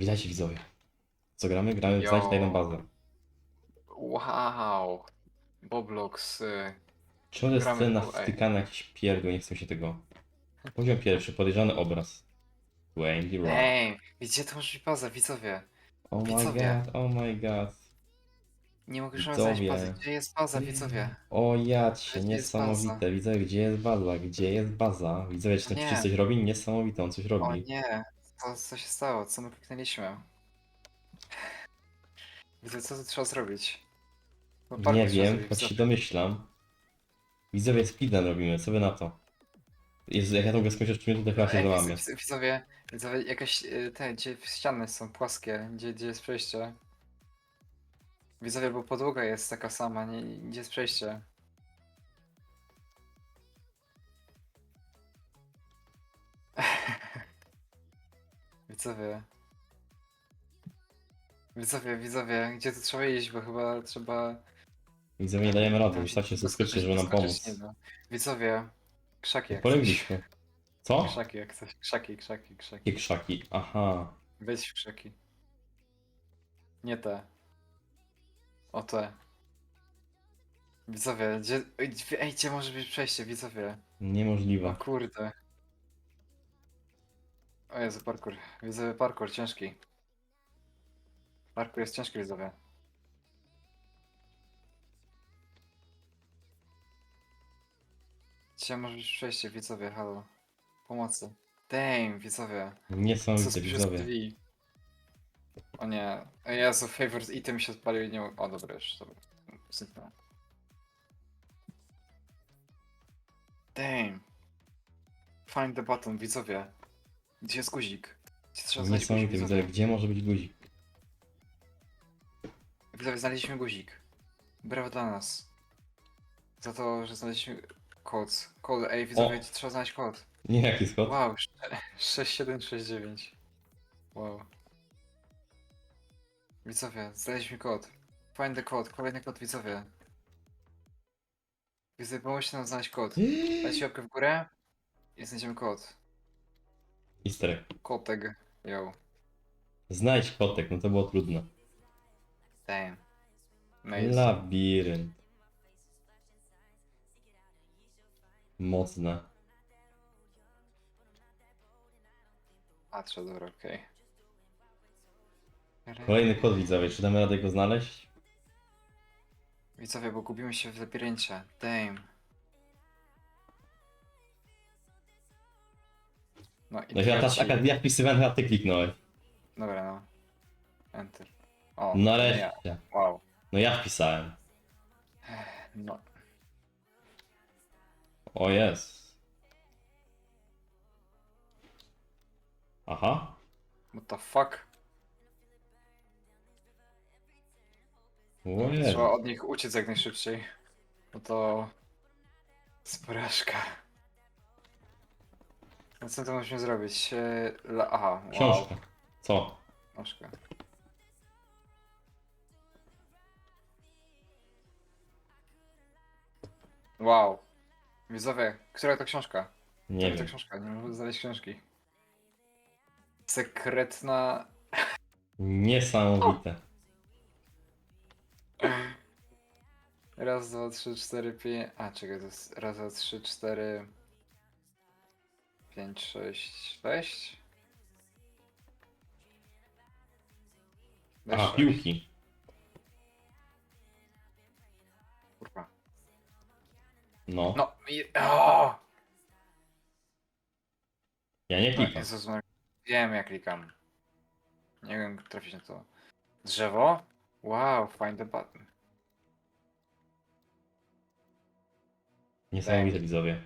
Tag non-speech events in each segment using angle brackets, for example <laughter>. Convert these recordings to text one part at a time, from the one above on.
Witajcie widzowie. Co gramy? Gramy w Yo. Jedną bazę. Wow. Boblox. y, Czemu jest Gramy scena ej. wtykana jakiś pierdol, nie chcę się tego. Poziom pierwszy, podejrzany obraz. Dwayne The Rock. Ej, gdzie to może być baza, widzowie? Oh my widzowie. god, oh my god. Nie mogę już Widzowie. znaleźć bazy. Gdzie jest baza, widzowie? O jacie, Gdzie jest niesamowite. baza? Widzowie, gdzie jest baza? Gdzie jest baza? Widzowie, czy ten Nie. przycisk coś robi? Niesamowite, on coś O robi. nie, co, co się stało? Co my kliknęliśmy? Widzę, co tu trzeba zrobić? No, Nie trzeba wiem, zrobić, choć się domyślam. Widzowie, speedrun robimy, co wy na to? Jezu, jak ja skończyć w 3 minuty, to chyba się Ej, załamię. widz- widz- Widzowie, widzowie, jakaś y, te, gdzie ściany są płaskie, gdzie, gdzie jest przejście. Widzowie, bo podłoga jest taka sama, nie, gdzie jest przejście. Widzowie. Widzowie, widzowie, gdzie tu trzeba iść, bo chyba trzeba... Widzowie, nie dajemy rady, doskoczyć- subskrypcję, żeby nam pomóc. nie da. Widzowie, krzaki jak coś. Polegliśmy. Co? Krzaki jak coś, krzaki, krzaki, krzaki. Jakie krzaki? Aha. Wejdź w krzaki. Nie te. O te. Widzowie, gdzie... Ej, gdzie- może być przejście, widzowie? O Niemożliwe. kurde. O Jezu, parkour. Widzowie, parkour, ciężki. Parkour jest ciężki, widzowie. Gdzie może być przejście, widzowie, halo. Pomocy. Damn, widzowie. Niesamowite, z widzowie. O nie. O Jezu, favorite item się odpalił i nie... O, dobra, już, dobra. Zniknął. Damn. Find the button, widzowie. Gdzie jest guzik? Gdzie trzeba znaleźć guzik, Niesamowite, widzowie. Gdzie może być guzik? Widzowie, znaleźliśmy guzik. Brawo dla nas. Za to, że znaleźliśmy kod. Kod, ej, widzowie, gdzie trzeba znaleźć kod? Nie, jaki skok? Wow, 6769. <laughs> Wow. Widzowie, znaleźliśmy kod. Find the code, kolejny kod widzowie. Widzowie, pomóżcie nam znaleźć kod. <gasps> Dajcie łapkę w górę i znajdziemy kod. Easter egg. Kotek. Yo. Znajdź kotek, no to było trudne. Damn. No Labirynt. Mocne. patrzę, dobra, okej. Kolejny kod widzowie, czy damy radę go znaleźć? Widzowie, bo gubimy się w labiryncie. Damn. No i No chyba teraz taka, jak wpisywałem, chyba ty kliknąłeś. Dobra, no. Enter. O, No nie ja. Wow. No ja wpisałem. No. O jest. Aha. What the fuck? O jest. Trzeba od nich uciec jak najszybciej. No to... jest porażka. No co to musimy zrobić? E, La... Aha, wow. Książka. Co? Książka. Wow. Widzowie, która to książka? Nie Która to wiem. książka? Nie mogę znaleźć książki. Sekretna... Niesamowite. Raz, dwa, trzy, cztery, pięć... A, czekaj, to jest raz, dwa, trzy, cztery... Pięć, sześć, sześć? Weź Aha, sześć. piłki. Kurwa. No. No i... O! Ja nie No, klikam. Jezus, wiem jak klikam. Nie wiem, jak trafić na to. Drzewo? Wow, find the button. Niesamowite widzowie.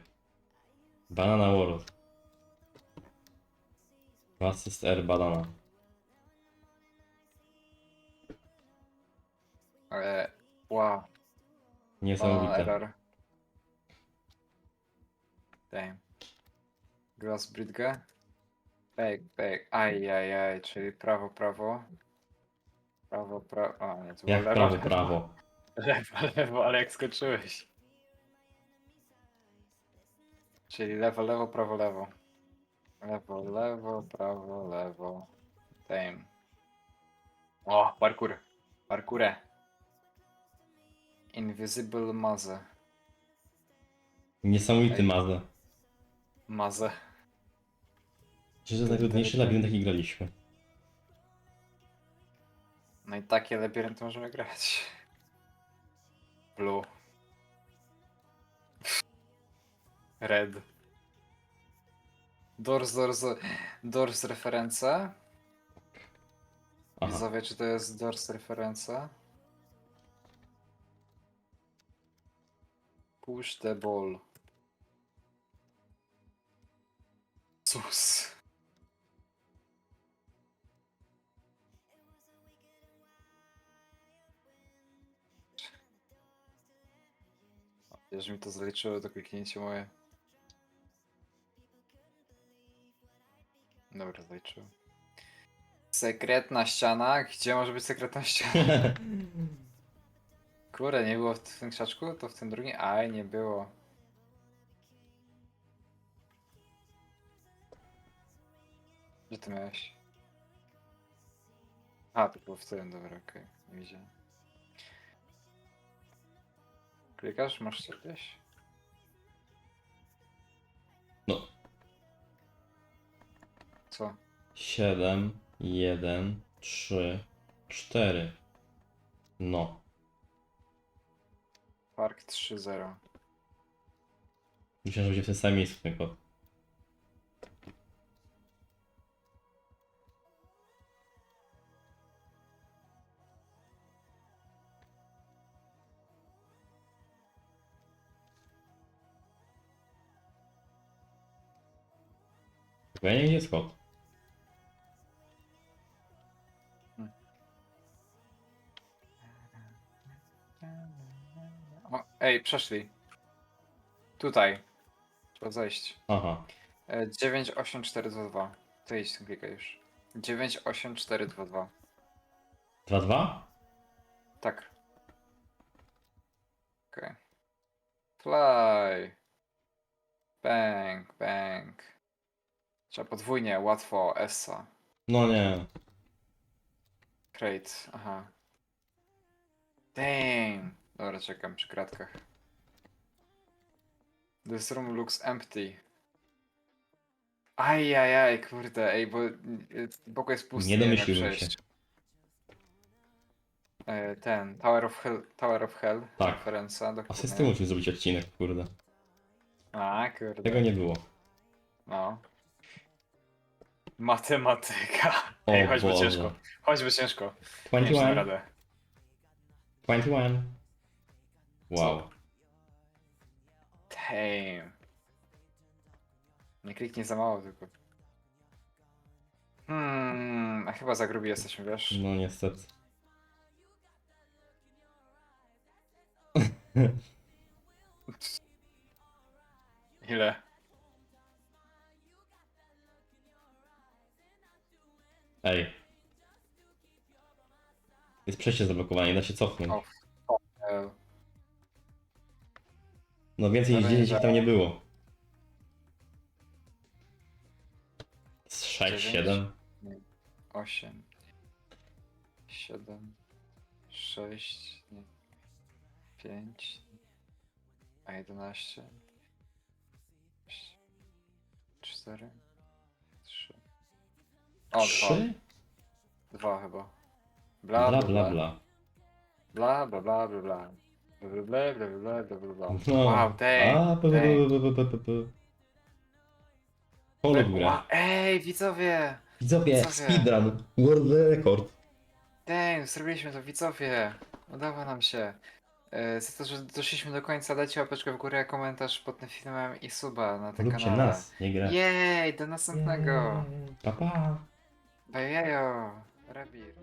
Banana World. Assist R banana. Ale... Wow. Banana Niesamowite. error. Damn. Glass Bridge. Back, back. Aj, aj, aj, czyli prawo, prawo. Prawo, prawo. A, nie, to było Jak lewo, prawo, prawo. <laughs> Lewo, lewo, ale jak skoczyłeś. Czyli lewo, lewo, prawo, lewo. Lewo, lewo, prawo, lewo. Damn. O, parkour. Parkourę. Invisible Maze. Niesamowity Ej. Mazda. Maze. To jest najtrudniejszy labirynt, jaki graliśmy. No i takie labirynty możemy grać. Blue. Red. Doors, Doors, Doors referencja. Aha. Widzowie, czy to jest Doors referencja? Push the ball. Sus. Wiesz, mi to zaliczyło to kliknięcie moje. Dobra, zaliczyło. Sekretna ściana? Gdzie może być sekretna <laughs> ściana? Kurde, nie było w tym krzaczku? To w tym drugim? Aj, nie było. Gdzie ty miałeś? A, to było w tym, dobra, okej, nie widziałem. Klikasz? Masz coś Co? 7, 1, 3, 4. No. Park 3.0. Myślę, że będzie w tym samym miejscu kod. Chyba nie wiem, gdzie jest kod. Ej, przeszli. Tutaj. Trzeba zejść. Aha. E, 98422. To idź tym klika już. 98422. 2-2? Tak. Okej. Fly. Bang, bang. Trzeba podwójnie, łatwo, Essa. No nie. Crate, aha. Damn. Dobra, czekam przy kratkach. This room looks empty. Ajajaj, kurde, ej, bo y, pokój jest pusty. Nie wiem, jak domyśliłem przejść. się. E, Ten, Tower of Hell, Tower of Hell, Tak. referencja A z tym musimy zrobić odcinek, kurde. A, kurde. Tego nie było. No. Matematyka. O Ej, choćby Boże. ciężko. Choćby ciężko. Nie wiem, czy dam 21. radę. 21. Wow. Damn. Nie kliknij za mało tylko. Hmm, a chyba za grubi jesteśmy, wiesz? No niestety. <laughs> Ile? Ej. Jest przejście zablokowane, nie da się cofnąć. O. No więcej niż Dobra, 10 nie tam nie było. Z 6, Dziewięć. 7. 8, 7, 6, 5, a 11, 4, 3. O, 2. 3? Dwa chyba. Bla Bla bla bla. Bla bla bla bla bla. Bla bla bla bla bla bla bla. No. Wow, dang. A, dang. p. Polo. Wow, Ej, widzowie! Widzowie, Widzowie. speedrun. World record. Dang, zrobiliśmy to, widzowie! Udało nam się. E, Za to, że doszliśmy do końca, dajcie łapeczkę w górę, komentarz pod tym filmem i suba na tym Róbcie kanale. nas, nie grę. Jej, do następnego! Pa, pa. Bajejo! Rabir.